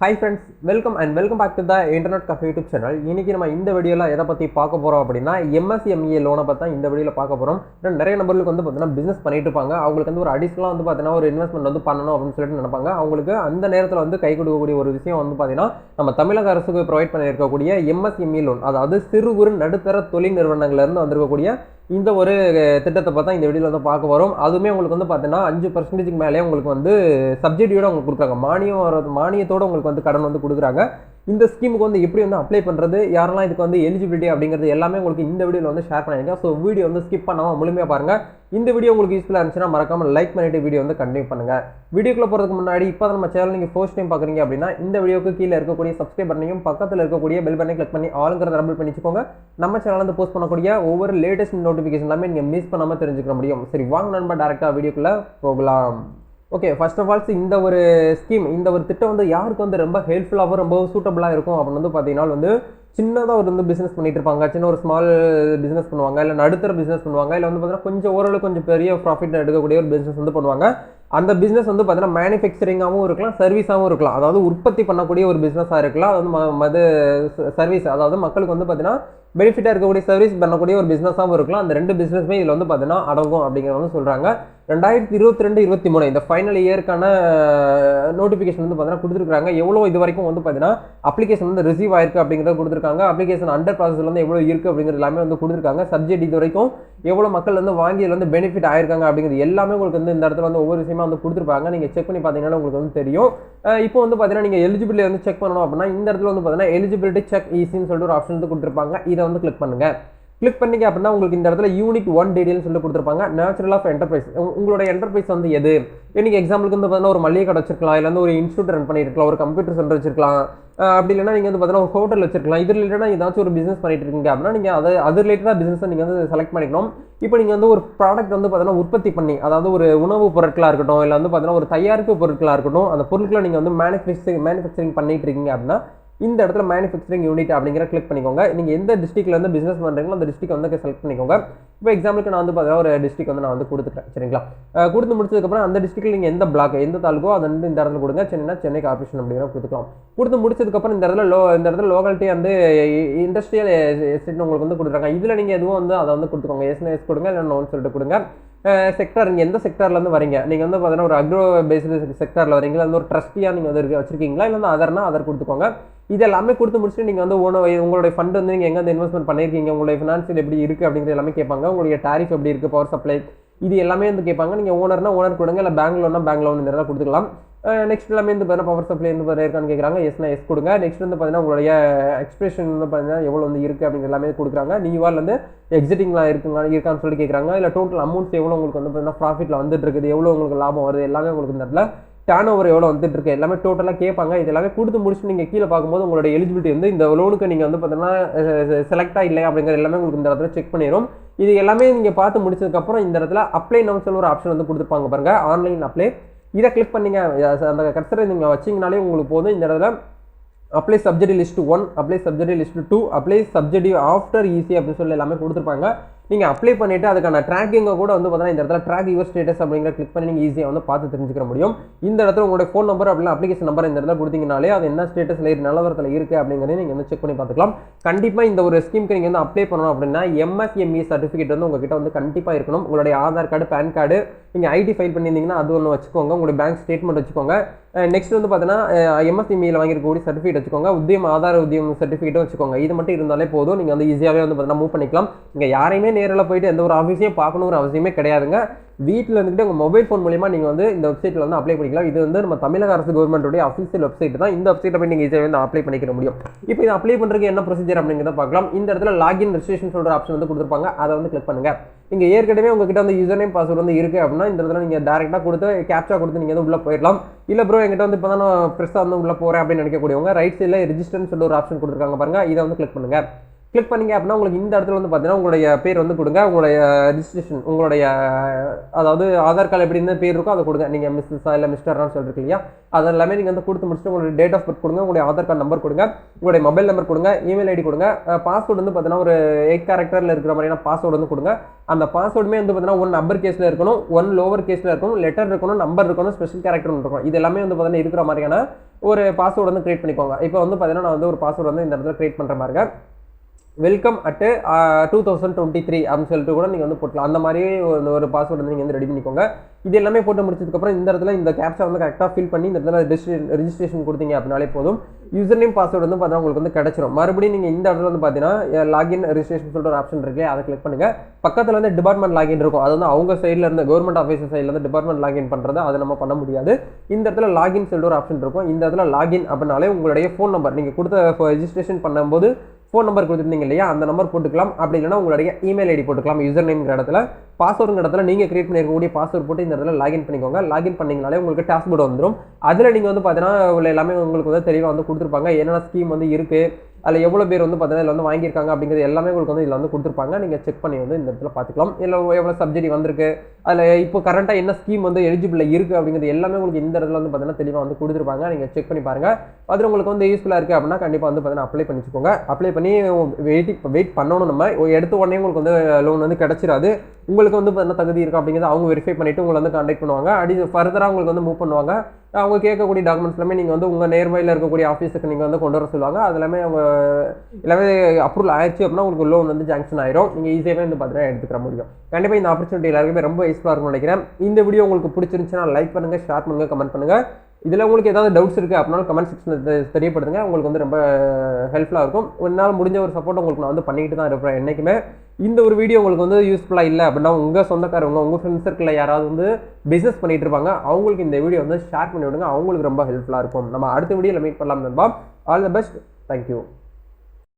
Hi friends welcome and welcome back to the internet cafe YouTube channel இன்னைக்கு நம்ம இந்த வீடியோவில் எதை பற்றி பார்க்க போகிறோம் அப்படின்னா எம்எஸ்எம்இஏ லோனை பற்றி தான் இந்த வீடியோவில் பார்க்க போகிறோம் நிறைய நபர்களுக்கு வந்து பார்த்தீங்கன்னா பிஸ்னஸ் பண்ணிட்டு இருப்பாங்க. அவங்களுக்கு வந்து ஒரு அடிஷ்னலாக வந்து பார்த்தீங்கன்னா ஒரு இன்வெஸ்ட்மெண்ட் வந்து பண்ணணும் அப்படின்னு சொல்லிட்டு நினைப்பாங்க. அவங்களுக்கு அந்த நேரத்தில் வந்து கை கொடுக்கக்கூடிய ஒரு விஷயம் வந்து பார்த்தீங்கன்னா நம்ம தமிழக அரசுக்கு ப்ரொவைட் பண்ணியிருக்கக்கூடிய எம்எஸ்எம்இ லோன் அதாவது சிறு குறு நடுத்தர தொழில் நிறுவனங்கள்லேருந்து வந்திருக்கக்கூடிய இந்த ஒரு திட்டத்தை பார்த்தா இந்த வீடியோவில் வந்து பார்க்க வரும். அதுவுமே உங்களுக்கு வந்து பார்த்தீங்கன்னா அஞ்சு பர்சன்டேஜ்க்கு மேலே உங்களுக்கு வந்து சப்சிடியோட உங்களுக்கு கொடுக்குறாங்க. மானியம் வர- உங்களுக்கு வந்து கடன் வந்து கொடுக்குறாங்க. இந்த ஸ்கீமுக்கு வந்து எப்படி வந்து அப்ளை பண்ணுறது யாரெல்லாம் இதுக்கு வந்து எலிஜிபிலிட்டி அப்படிங்கிறது எல்லாமே உங்களுக்கு இந்த வீடியோவில் வந்து ஷேர் பண்ணியிருக்கேன். ஸோ வீடியோ வந்து ஸ்கிப் பண்ணாமல் முழுமையாக பாருங்கள் இந்த வீடியோ உங்களுக்கு யூஸ்ஃபுல்லாக இருந்துச்சுன்னா மறக்காமல் லைக் பண்ணிட்டு வீடியோ வந்து கண்டினியூ பண்ணுங்கள் வீடியோக்குள்ள போகிறதுக்கு முன்னாடி இப்போ தான் நம்ம சேனல் நீங்கள் ஃபர்ஸ்ட் டைம் பார்க்குறீங்க அப்படின்னா இந்த வீடியோக்கு கீழே இருக்கக்கூடிய சப்ஸ்கிரைப் பண்ணையும் பக்கத்தில் இருக்கக்கூடிய பெல் பண்ணி கிளிக் பண்ணி ஆளுங்கிறத ரபிள் பண்ணிச்சுக்கோங்க. நம்ம சேனல் வந்து போஸ்ட் பண்ணக்கூடிய ஒவ்வொரு லேட்டஸ்ட் நோட்டிஃபிகேஷன் எல்லாமே நீங்கள் மிஸ் பண்ணாமல் தெரிஞ்சுக்க முடியும். சரி வாங்க நண்பா டேரெக்டாக வீடியோக்குள்ளே போகலாம். ஓகே ஃபர்ஸ்ட் ஆஃப் ஆல்ஸ் இந்த ஒரு ஸ்கீம் இந்த ஒரு திட்டம் வந்து யாருக்கு வந்து ரொம்ப ஹெல்ப்ஃபுல்லாகவும் ரொம்ப சூட்டபுளாக இருக்கும் அப்படின்னு வந்து பார்த்தீங்கன்னா வந்து சின்னதாக ஒரு வந்து பிஸ்னஸ் பண்ணிட்டு இருப்பாங்க. சின்ன ஒரு ஸ்மால் பிஸ்னஸ் பண்ணுவாங்க. இல்லை நடுத்தர பிஸ்னஸ் பண்ணுவாங்க. இல்லை வந்து பார்த்தீங்கன்னா கொஞ்சம் ஓரளவு கொஞ்சம் பெரிய ப்ராஃபிட் எடுக்கக்கூடிய ஒரு பிஸ்னஸ் வந்து பண்ணுவாங்க. அந்த பிஸ்னஸ் வந்து பார்த்தீங்கன்னா மேனுஃபேக்சரிங்காகவும் இருக்கலாம் சர்வீஸாகவும் இருக்கலாம். அதாவது உற்பத்தி பண்ணக்கூடிய ஒரு பிஸ்னஸாக இருக்கலாம். அது வந்து மது சர்வீஸ் அதாவது மக்களுக்கு வந்து பார்த்தீங்கன்னா பெனிஃபிட்டாக இருக்கக்கூடிய சர்வீஸ் பண்ணக்கூடிய ஒரு பிஸ்னஸாகவும் இருக்கலாம். அந்த ரெண்டு பிஸ்னஸுமே இதில் வந்து பார்த்தீங்கன்னா அடங்கும் அப்படிங்கிறத வந்து சொல்கிறாங்க ரெண்டாயிரத்தி இருபத்தி ரெண்டு இருபத்தி மூணு இந்த ஃபைனல் இயருக்கான நோட்டிஃபிகேஷன் வந்து பார்த்தீங்கன்னா கொடுத்துருக்காங்க எவ்வளோ இது வரைக்கும் வந்து பார்த்தீங்கன்னா அப்ளிகேஷன் வந்து ரிசீவ் ஆயிருக்கு அப்படிங்கிறத கொடுத்துருக்காங்க. அப்ளிகேஷன் அண்டர் ப்ராசஸில் வந்து எவ்வளோ இருக்குது அப்படிங்கிறது எல்லாமே வந்து கொடுத்துருக்காங்க. சப்ஜெக்ட் இது வரைக்கும் எவ்வளோ மக்கள் வந்து வாங்கி வந்து பெனிஃபிட் ஆயிருக்காங்க அப்படிங்கிறது எல்லாமே உங்களுக்கு வந்து இந்த இடத்துல வந்து ஒவ்வொரு விஷயமா வந்து கொடுத்துருப்பாங்க. நீங்கள் செக் பண்ணி பார்த்தீங்கன்னா உங்களுக்கு வந்து தெரியும். இப்போ வந்து பார்த்தீங்கன்னா நீங்கள் எலிஜிபிலிட்டி வந்து செக் பண்ணணும் அப்படின்னா இந்த இடத்துல வந்து பார்த்தீங்கன்னா எலிஜிபிலிட்டி செக் ஈஸின்னு சொல்லிட்டு ஒரு ஆப்ஷன் வந்து கொடுத்துருப்பாங்க. இதை வந்து கிளிக் பண்ணுங்கள் கிளிக் பண்ணீங்க அப்படின்னா உங்களுக்கு இந்த இடத்துல யூனிட் ஒன் டீடைல்னு சொல்லி கொடுத்துருப்பாங்க. நேச்சுரல் ஆஃப் என்டர்பிரைஸ் உங்களோட என்டர்பிரைஸ் வந்து எது? நீங்கள் எக்ஸாம்பிளுக்கு வந்து பார்த்தீங்கன்னா ஒரு மளிகை கடை வச்சிருக்கலாம் இல்லை வந்து ஒரு இன்ஸ்டியூட் ரன் பண்ணிருக்கலாம் ஒரு கம்ப்யூட்டர் சென்டர் வச்சிருக்கலாம். அப்படி இல்லைன்னா நீங்கள் வந்து பார்த்தீங்கன்னா ஒரு ஹோட்டல் வச்சிருக்கலாம். இது ரிலேட்டடாக ஏதாச்சும் ஒரு பிஸ்னஸ் பண்ணிட்டு இருக்கீங்க அப்படின்னா நீங்கள் அதை அது ரிலேட்டடாக பிஸ்னஸை நீங்கள் வந்து செலக்ட் பண்ணிக்கணும். இப்போ நீங்கள் வந்து ஒரு ப்ராடக்ட் வந்து பார்த்தீங்கன்னா உற்பத்தி பண்ணி அதாவது ஒரு உணவு பொருட்களாக இருக்கட்டும் இல்லை வந்து பார்த்தீங்கன்னா ஒரு தயாரிப்பு பொருட்களாக இருக்கட்டும் அந்த பொருட்களை நீங்கள் வந்து மேனுஃபேக்சரிங் மேனுஃபேக்சரிங் பண்ணிட்டு இருக்கீங்க அப்படின்னா இந்த இடத்துல மேனுஃபேக்சரிங் யூனிட் அப்படிங்கிற கிளிக் பண்ணிக்கோங்க. நீங்கள் எந்த டிஸ்ட்ரிக்ட்ல வந்து பிஸ்னஸ் பண்ணுறீங்களோ அந்த டிஸ்ட்ரிக் வந்து செலக்ட் பண்ணிக்கோங்க. இப்போ எக்ஸாம்பிளுக்கு நான் வந்து பார்த்தீங்கன்னா ஒரு டிஸ்ட்ரிக் வந்து நான் வந்து கொடுத்துக்கிறேன். சரிங்களா? கொடுத்து முடிச்சதுக்கப்புறம் அந்த டிஸ்ட்ரிக்ட்ல நீங்கள் எந்த பிளாக் எந்த தாலுக்கோ அதை வந்து இந்த இடத்துல கொடுங்க. சென்னைனா சென்னை கார்பரேஷன் அப்படிங்கிற கொடுத்துக்கலாம். கொடுத்து முடிச்சதுக்கப்புறம் இந்த இடத்துல லோ இந்த இடத்துல லோக்காலிட்டி வந்து இண்டஸ்ட்ரியல் எஸ்டேட் உங்களுக்கு வந்து கொடுக்குறாங்க. இதில் நீங்கள் எதுவும் வந்து அதை வந்து கொடுத்துக்கோங்க. எஸ்னு எஸ் கொடுங்க இல்லை நோன்னு சொல்லிட்டு கொடுங்க. செக்டர் நீங்கள் எந்த செக்டர்லேருந்து வரீங்க? நீங்கள் வந்து பார்த்தீங்கன்னா ஒரு அக்ரோ பேஸ்டு செக்டரில் வரீங்களா? அந்த ஒரு ட்ரஸ்டியாக நீங்கள் வந்து வச்சிருக்கீங்களா? இல்லை வந்து அதர்னா அதர் கொடுத்துக்கோங்க. இது எல்லாமே கொடுத்து முடிச்சுட்டு நீங்கள் வந்து ஓன உங்களுடைய ஃபண்ட் வந்து நீங்கள் எங்கே வந்து இன்வெஸ்ட்மெண்ட் பண்ணியிருக்கீங்க? உங்களுடைய ஃபினான்ஷியல் எப்படி இருக்குது அப்படிங்கிறது எல்லாமே கேட்பாங்க. உங்களுடைய டாரிஃப் எப்படி இருக்குது பவர் சப்ளை இது எல்லாமே வந்து கேட்பாங்க. நீங்கள் ஓனர்னா ஓனர் கொடுங்க. இல்லை பேங்க் லோன்னா பேங்க் லோன் இந்த கொடுத்துக்கலாம். நெக்ஸ்ட் எல்லாமே வந்து பார்த்தீங்கன்னா பவர் சப்ளை வந்து பார்த்தீங்கன்னா இருக்கான்னு கேட்குறாங்க எஸ்னா எஸ் கொடுங்க. நெக்ஸ்ட் வந்து பார்த்தீங்கன்னா உங்களுடைய எக்ஸ்பிரஷன் வந்து பார்த்தீங்கன்னா எவ்வளோ வந்து இருக்குது அப்படிங்கிற எல்லாமே கொடுக்குறாங்க. நீங்கள் வாரில் வந்து எக்ஸிட்டிங்லாம் இருக்குங்க இருக்கான்னு சொல்லி கேட்குறாங்க இல்லை டோட்டல் அமௌண்ட்ஸ் எவ்வளோ உங்களுக்கு வந்து பார்த்தீங்கன்னா ப்ராஃபிட்டில் வந்துட்டு இருக்குது எவ்வளோ உங்களுக்கு லாபம் வருது எல்லாமே உங்களுக்கு இந்த இடத்துல டேன் ஓவர் எவ்வளோ வந்துட்டு இருக்கு எல்லாமே டோட்டலாக கேட்பாங்க. இது எல்லாமே கொடுத்து முடிச்சுட்டு நீங்கள் கீழே பார்க்கும்போது உங்களோட எலிஜிபிலிட்டி வந்து இந்த லோனுக்கு நீங்கள் வந்து பார்த்தீங்கன்னா செலக்டாக இல்லை அப்படிங்கிற எல்லாமே உங்களுக்கு இந்த இடத்துல செக் பண்ணிடும் இது எல்லாமே நீங்கள் பார்த்து முடிச்சதுக்கப்புறம் இந்த இடத்துல அப்ளை நம்ம சொல்லி ஒரு ஆப்ஷன் வந்து கொடுத்துருப்பாங்க பாருங்கள் ஆன்லைன் அப்ளை இதை கிளிக் பண்ணிங்க. அந்த கர்சரை நீங்கள் வச்சிங்கனாலே உங்களுக்கு போதும் இந்த இடத்துல apply subject list one apply subject list two apply subject after easy அப்படின்னு சொல்லி எல்லாமே கொடுத்துருப்பாங்க. நீங்கள் அப்ளை பண்ணிவிட்டு அதுக்கான ட்ராக்கிங்கை கூட வந்து பார்த்தீங்கன்னா இந்த இடத்துல ட்ராக் யுவர் ஸ்டேட்டஸ் அப்படிங்கிற கிளிக் பண்ணி நீங்கள் ஈஸியாக வந்து பார்த்து தெரிஞ்சுக்க முடியும். இந்த இடத்துல உங்களுடைய ஃபோன் நம்பர் அப்படிலாம் அப்ளிகேஷன் நம்பர் இந்த இடத்துல கொடுத்தீங்கனாலே அது என்ன ஸ்டேட்டஸில் இருக்கு நிலவரத்தில் இருக்குது அப்படிங்கிறத நீங்கள் வந்து செக் பண்ணி பார்த்துக்கலாம். கண்டிப்பாக இந்த ஒரு ஸ்கீமுக்கு நீங்கள் வந்து அப்ளை பண்ணணும் அப்படின்னா எம்எஸ்எம்இ சர்டிஃபிகேட் வந்து உங்ககிட்ட வந்து கண்டிப்பாக இருக்கணும். உங்களுடைய ஆதார் கார்டு பேன் கார்டு நீங்கள் ஐடி ஃபைல் பண்ணியிருந்தீங்கன்னா அது ஒன்று வச்சுக்கோங்க. உங்களுடைய பேங்க் ஸ்டேட்மெண்ட் வச்சுக்கோங்க. நெக்ஸ்ட் வந்து பார்த்தீங்கன்னா எம்எஸ்எம்இயில் வாங்கியிருக்கக்கூடிய சர்டிஃபிகேட் வச்சுக்கோங்க. உத்தியம் ஆதார உத்தியம் சர்டிஃபிகேட்டும் வச்சுக்கோங்க. இது மட்டும் இருந்தாலே போதும். நீங்கள் வந்து ஈஸியாகவே வந்து பார்த்தீங்கன்னா மூவ் பண்ணிக்கலாம். நீங்கள் யாரையுமே நேரில் போயிட்டு எந்த ஒரு ஆஃபீஸையும் பார்க்கணுங்கிற அவசியமே கிடையாதுங்க. வீட்டில் இருந்துட்டு உங்கள் மொபைல் ஃபோன் மூலியமா நீங்கள் வந்து இந்த வெப்சைட்டில் வந்து அப்ளை பண்ணிக்கலாம். இது வந்து நம்ம தமிழக அரசு கவர்மெண்ட்டுடைய அஃபீஷியல் வெப்சைட் தான். இந்த வெப்சைட்டை போய் நீங்கள் ஈஸியாக வந்து அப்ளை பண்ணிக்க முடியும். இப்போ இது அப்ளை பண்ணுறதுக்கு என்ன ப்ரொசீஜர் அப்படிங்கிறத பார்க்கலாம். இந்த இடத்துல லாகின் ரெஜிஸ்ட்ரேஷன் சொல்கிற ஆப்ஷன் வந்து கொடுத்துருப்பாங்க. அதை வந்து கிளிக் பண்ணுங்க. நீங்கள் ஏற்கனவே உங்ககிட்ட வந்து யூசர் நேம் பாஸ்வேர்டு வந்து இருக்குது அப்படின்னா இந்த இடத்துல நீங்கள் டேரெக்டாக கொடுத்து கேப்சா கொடுத்து நீங்கள் வந்து உள்ளே போயிடலாம். இல்லை ப்ரோ எங்கிட்ட வந்து இப்போ தான் நான் ஃப்ரெஷ்ஷாக வந்து உள்ளே போகிறேன் அப்படின்னு நினைக்கக்கூடியவங்க ரைட் சைடில் ரிஜிஸ்டர்னு சொல்லி ஒரு ஆப்ஷன் கொடுத்துருக்காங்க பாருங்கள் இதை வந்து கிளிக் பண்ணுங்கள் கிளிக் பண்ணீங்க அப்படின்னா உங்களுக்கு இந்த இடத்துல வந்து பார்த்தீங்கன்னா உங்களுடைய பேர் வந்து கொடுங்க. உங்களுடைய ரிஜிஸ்ட்ரேஷன் உங்களுடைய அதாவது ஆதார் கார்டு எப்படி இருந்தால் பேர் இருக்கோ அதை கொடுங்க. நீங்கள் மிஸ்ஸா இல்லை மிஸ்டர்னு சொல்லிருக்கு இல்லையா? அது எல்லாமே நீங்கள் வந்து கொடுத்து முடிச்சுட்டு உங்களுடைய டேட் ஆஃப் பர்த் கொடுங்க. உங்களுடைய ஆதார் கார்டு நம்பர் கொடுங்க. உங்களுடைய மொபைல் நம்பர் கொடுங்க. இமெயில் ஐடி கொடுங்க. பாஸ்வேர்டு வந்து பார்த்தீங்கன்னா ஒரு எயிட் கேரக்டரில் இருக்கிற மாதிரியான பாஸ்வேர்டு வந்து கொடுங்க. அந்த பாஸ்வேர்டுமே வந்து பார்த்தீங்கன்னா ஒன் அப்பர் கேஸில் இருக்கணும். ஒன் லோவர் கேஸில் இருக்கணும். லெட்டர் இருக்கணும். நம்பர் இருக்கணும். ஸ்பெஷல் கேரக்டர் இருக்கணும். இது எல்லாமே வந்து பார்த்தீங்கன்னா இருக்கிற மாதிரியான ஒரு பாஸ்வேர்டு வந்து கிரியேட் பண்ணிக்கோங்க. இப்போ வந்து பார்த்தீங்கன்னா நான் வந்து ஒரு பாஸ்வேர்டு வந்து இந்த இடத்துல கிரியேட் பண்ணுற மாதிரி இருக்கேன். Welcome at two thousand twenty three அப்படின்னு சொல்லிட்டு கூட நீங்கள் வந்து போட்டலாம் அந்த மாதிரி ஒரு- ஒரு பாஸ்வேர்டு வந்து நீங்கள் வந்து ரெடி பண்ணிக்கோங்க. இது எல்லாமே போட்டு முடிச்சதுக்கப்புறம் இந்த இடத்துல இந்த கேப்ஸை வந்து கரெக்டாக ஃபில் பண்ணி இந்த இடத்துல ரெஜிஸ்ட்ரேஷன் கொடுத்தீங்க அப்படின்னாலே போதும். யூசர் நேம் பாஸ்வேர்டு வந்து பார்த்தீங்கன்னா உங்களுக்கு வந்து கிடச்சிரும். மறுபடியும் நீங்கள் இந்த இடத்துல வந்து பார்த்தீங்கன்னா லாகின் ரெஜிஸ்ட்ரேஷன் சொல்லிட்டு ஒரு ஆப்ஷன் இருக்கு அதை கிளிக் பண்ணுங்கள் பக்கத்தில் வந்து டிபார்ட்மெண்ட் லாகின் இருக்கும். அது வந்து அவங்க சைடில் இருந்து கவர்மெண்ட் ஆஃபீஸர் சைடில் இருந்து டிபார்ட்மெண்ட் லாகின் பண்ணுறது அதை நம்ம பண்ண முடியாது. இந்த இடத்துல லாகின் சொல்லிட்டு ஒரு ஆப்ஷன் இருக்கும். இந்த இடத்துல லாகின் அப்படின்னாலே உங்களுடைய ஃபோன் நம்பர் நீங்கள் கொடுத்த ரெஜிஸ்ட்ரேஷன் பண்ணும்போது ஃபோன் நம்பர் கொடுத்துருந்தீங்க இல்லையா? அந்த நம்பர் போட்டுக்கலாம். அப்படி இல்லைன்னா உங்களுடைய இமெயில் ஐடி போட்டுக்கலாம். யூசர் நேம்ங்கிற இடத்துல பாஸ்வேர்டுங்கிற இடத்துல நீங்கள் கிரியேட் பண்ணிருக்கக்கூடிய பாஸ்வேர்ட் போட்டு இந்த இடத்துல லாகின் பண்ணிக்கோங்க. லாகின் பண்ணிங்கனாலே உங்களுக்கு டாஸ்போர்ட் வந்துடும் அதில் நீங்கள் வந்து பார்த்தீங்கன்னா உள்ள எல்லாமே உங்களுக்கு வந்து தெளிவாக வந்து கொடுத்துருப்பாங்க. என்னென்ன ஸ்கீம் வந்து இருக்குது அதில் எவ்வளோ பேர் வந்து பார்த்தீங்கன்னா இதில் வந்து வாங்கியிருக்காங்க அப்படிங்கிறது எல்லாமே உங்களுக்கு வந்து இதில் வந்து கொடுத்துருப்பாங்க. நீங்கள் செக் பண்ணி வந்து இந்த இடத்துல பார்த்துக்கலாம். இல்லை எவ்வளோ சப்சிடி வந்திருக்கு? அதில் இப்போ கரண்ட்டாக என்ன ஸ்கீம் வந்து எலிஜிபிள் இருக்குது அப்படிங்கிறது எல்லாமே உங்களுக்கு இந்த இடத்துல வந்து பார்த்தீங்கன்னா தெளிவாக வந்து கொடுத்துருப்பாங்க. நீங்கள் செக் பண்ணி பாருங்கள் அதில் உங்களுக்கு வந்து யூஸ்ஃபுல்லாக இருக்குது அப்படின்னா கண்டிப்பாக வந்து பார்த்தீங்கன்னா அப்ளை பண்ணிச்சுக்கோங்க. அப்ளை பண்ணி வெயிட் வெயிட் பண்ணணும் நம்ம. எடுத்த உடனே உங்களுக்கு வந்து லோன் வந்து கிடச்சிடாது உங்களுக்கு வந்து என்ன தகுதி இருக்கா அப்படிங்கிறத அவங்க வெரிஃபை பண்ணிவிட்டு உங்களை வந்து கான்டாக்ட் பண்ணுவாங்க. அடி ஃபர்தராக உங்களுக்கு வந்து மூவ் பண்ணுவாங்க. அவங்க கேட்கக்கூடிய டாக்குமெண்ட்ஸ் எல்லாமே நீங்கள் வந்து உங்கள் நேர்மையில் இருக்கக்கூடிய ஆஃபீஸுக்கு நீங்கள் வந்து கொண்டு வர சொல்லுவாங்க. அது எல்லாமே அவங்க எல்லாமே அப்ரூவல் ஆயிடுச்சு அப்படின்னா உங்களுக்கு லோன் வந்து ஜாங்ஷன் ஆயிரும். நீங்கள் ஈஸியாகவே வந்து பார்த்தீங்கன்னா எடுத்துக்கிற முடியும் கண்டிப்பாக இந்த ஆப்பர்ச்சுனிட்டி எல்லாருக்குமே ரொம்ப யூஸ்ஃபுல்லாக இருக்கும்னு நினைக்கிறேன். இந்த வீடியோ உங்களுக்கு பிடிச்சிருந்துச்சுன்னா லைக் பண்ணுங்கள் ஷேர் பண்ணுங்கள் கமெண்ட் பண்ணுங்கள் இதில் உங்களுக்கு ஏதாவது டவுட்ஸ் இருக்குது அப்படின்னாலும் கமெண்ட் செக்ஷனில் தெரியப்படுத்துங்க. உங்களுக்கு வந்து ரொம்ப ஹெல்ப்ஃபுல்லாக இருக்கும். என்னால் முடிஞ்ச ஒரு சப்போர்ட் உங்களுக்கு நான் வந்து பண்ணிக்கிட்டு தான் இருப்பேன் என்றைக்குமே இந்த ஒரு வீடியோ உங்களுக்கு வந்து யூஸ்ஃபுல்லாக இல்லை அப்படின்னா உங்கள் சொந்தக்காரவங்க உங்கள் ஃப்ரெண்ட்ஸ் சர்க்கிளில் யாராவது வந்து பிஸ்னஸ் பண்ணிட்டு இருப்பாங்க அவங்களுக்கு இந்த வீடியோ வந்து ஷேர் பண்ணி விடுங்க. அவங்களுக்கு ரொம்ப ஹெல்ப்ஃபுல்லாக இருக்கும். நம்ம அடுத்த வீடியோவில் மீட் பண்ணலாம் நண்பா. All the best thank you